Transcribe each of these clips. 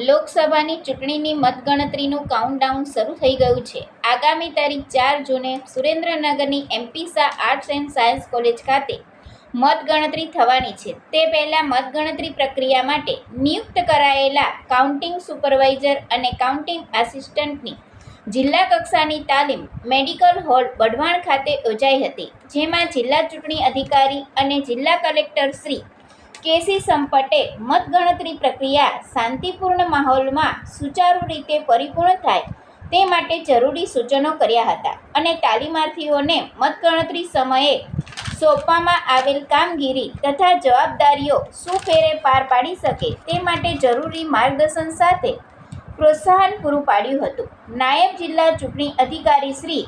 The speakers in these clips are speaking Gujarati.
લોકસભાની ચૂંટણીની મતગણતરીનું કાઉન્ટડાઉન શરૂ થઈ ગયું છે. આગામી તારીખ ચાર જૂને સુરેન્દ્રનગરની M P Shah arts and science college ખાતે મતગણતરી થવાની છે. તે પહેલાં મતગણતરી પ્રક્રિયા માટે નિયુક્ત કરાયેલા કાઉન્ટિંગ સુપરવાઇઝર અને કાઉન્ટિંગ આસિસ્ટન્ટની જિલ્લા કક્ષાની તાલીમ મેડિકલ હોલ વઢવાણ ખાતે યોજાઈ હતી, જેમાં જિલ્લા ચૂંટણી અધિકારી અને જિલ્લા કલેક્ટર શ્રી કેસી સંપટે મતગણતરી પ્રક્રિયા શાંતિપૂર્ણ માહોલમાં સુચારુ રીતે પરિપૂર્ણ થાય તે માટે જરૂરી સૂચનો કર્યા હતા અને તાલીમાર્થીઓને મતગણતરી સમયે સોંપવામાં આવેલ કામગીરી તથા જવાબદારીઓ સુફેરે પાર પાડી શકે તે માટે જરૂરી માર્ગદર્શન સાથે પ્રોત્સાહન પૂરું પાડ્યું હતું. નાયબ જિલ્લા ચૂંટણી અધિકારી શ્રી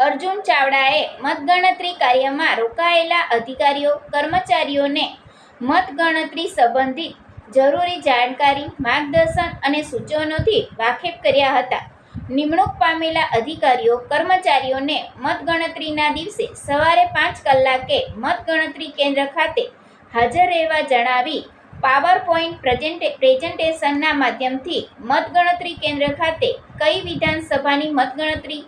અર્જુન ચાવડાએ મતગણતરી કાર્યમાં રોકાયેલા અધિકારીઓ, કર્મચારીઓને મતગણતરી સંબંધિત જરૂરી જાણકારી, માર્ગદર્શન અને સૂચનોથી વાકેફ કર્યા હતા. નિમણૂક પામેલા અધિકારીઓ, કર્મચારીઓને મતગણતરીના દિવસે સવારે પાંચ કલાકે મતગણતરી કેન્દ્ર ખાતે હાજર રહેવા જણાવી પાવર પોઈન્ટ પ્રેઝન્ટે પ્રેઝન્ટેશનના માધ્યમથી મતગણતરી કેન્દ્ર ખાતે કઈ વિધાનસભાની મતગણતરી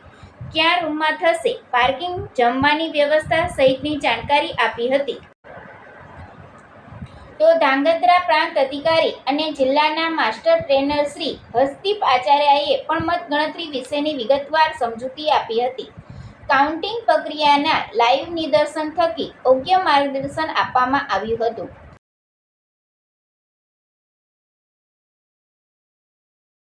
ક્યાં રૂમમાં થશે? પાર્કિંગ, જમવાની વ્યવસ્થા સહિતની જાણકારી આપી હતી. તો ધાંગધ્રા પ્રાંત અધિકારી અને જિલ્લાના માસ્ટર ટ્રેનર શ્રી હસદીપ આચાર્યએ પણ મતગણતરી વિશેની વિગતવાર સમજૂતી આપી હતી. કાઉન્ટિંગ પ્રક્રિયાના લાઈવ નિદર્શન થકી યોગ્ય માર્ગદર્શન આપવામાં આવ્યું હતું.